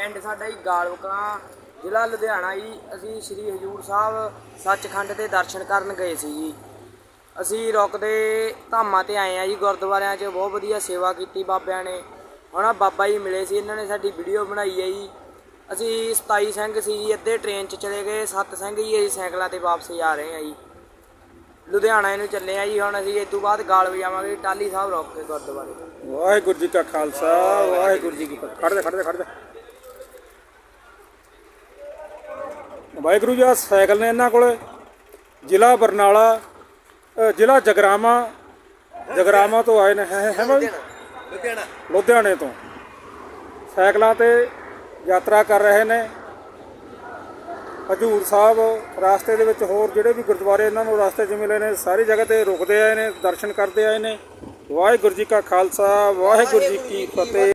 ਪਿੰਡ ਸਾਡਾ ਹੀ ਗਾਲਵਕਾਂ ਜ਼ਿਲ੍ਹਾ ਲੁਧਿਆਣਾ ਜੀ। ਅਸੀਂ ਸ੍ਰੀ ਹਜੂਰ ਸਾਹਿਬ ਸੱਚਖੰਡ ਦੇ ਦਰਸ਼ਨ ਕਰਨ ਗਏ ਸੀ ਜੀ। ਅਸੀਂ ਰੁਕਦੇ ਧਾਮਾਂ ਤੇ ਆਏ ਆ ਜੀ ਗੁਰਦੁਆਰਿਆਂ 'ਚ, ਬਹੁਤ ਵਧੀਆ ਸੇਵਾ ਕੀਤੀ ਬਾਬਿਆਂ ਨੇ। ਹੁਣ ਬਾਬਾ ਜੀ ਮਿਲੇ ਸੀ, ਇਹਨਾਂ ਨੇ ਸਾਡੀ ਵੀਡੀਓ ਬਣਾਈ ਹੈ ਜੀ। ਅਸੀਂ 27 ਸਿੰਘ ਸੀ ਜੀ, ਅੱਧੇ ਟ੍ਰੇਨ 'ਚ ਚਲੇ ਗਏ 7 ਸਿੰਘ ਜੀ ਅਸੀਂ ਸਾਈਕਲਾਂ ਤੇ ਵਾਪਸ ਜਾ ਰਹੇ ਆ ਜੀ। ਲੁਧਿਆਣਾ ਨੂੰ ਚੱਲੇ ਆ ਜੀ, ਹੁਣ ਅਸੀਂ ਇਸ ਤੋਂ ਬਾਅਦ ਗਾਲ ਵਜਾਵਾਂਗੇ ਟਾਲੀ ਸਾਹਿਬ ਰੁਕ ਕੇ ਗੁਰਦੁਆਰੇ। ਵਾਹਿਗੁਰੂ ਜੀ ਕਾ ਖਾਲਸਾ, ਵਾਹਿਗੁਰੂ ਜੀ ਕੀ ਫਤਿਹ। ਖੜ ਜਾ ਖੜ ਜਾ ਖੜ ਜਾ ਵਾਹਿਗੁਰੂ ਜੀ ਆਹ ਸਾਈਕਲ ਨੇ ਇਹਨਾਂ ਕੋਲ। ਜ਼ਿਲ੍ਹਾ ਬਰਨਾਲਾ ਜ਼ਿਲ੍ਹਾ ਜਗਰਾਮਾ ਜਗਰਾਮਾ ਤੋਂ ਆਏ ਨੇ। ਹੈ ਹੈ ਬਾਈ? ਲੁਧਿਆਣਾ। ਲੁਧਿਆਣੇ ਤੋਂ। ਸਾਈਕਲਾਂ ਤੇ ਯਾਤਰਾ ਕਰ ਰਹੇ ਨੇ। ਹਜੂਰ ਸਾਹਿਬ ਰਾਸਤੇ ਦੇ ਵਿੱਚ ਹੋਰ ਜਿਹੜੇ ਵੀ ਗੁਰਦੁਆਰੇ ਇਹਨਾਂ ਨੂੰ ਰਾਸਤੇ 'ਚ ਮਿਲੇ ਨੇ ਸਾਰੀ ਜਗ੍ਹਾ ਤੇ ਰੁਕਦੇ ਆਏ ਨੇ ਦਰਸ਼ਨ ਕਰਦੇ ਆਏ ਨੇ। ਵਾਹਿਗੁਰੂ ਜੀ ਕਾ ਖਾਲਸਾ ਵਾਹਿਗੁਰੂ ਜੀ ਕੀ ਫਤਿਹ।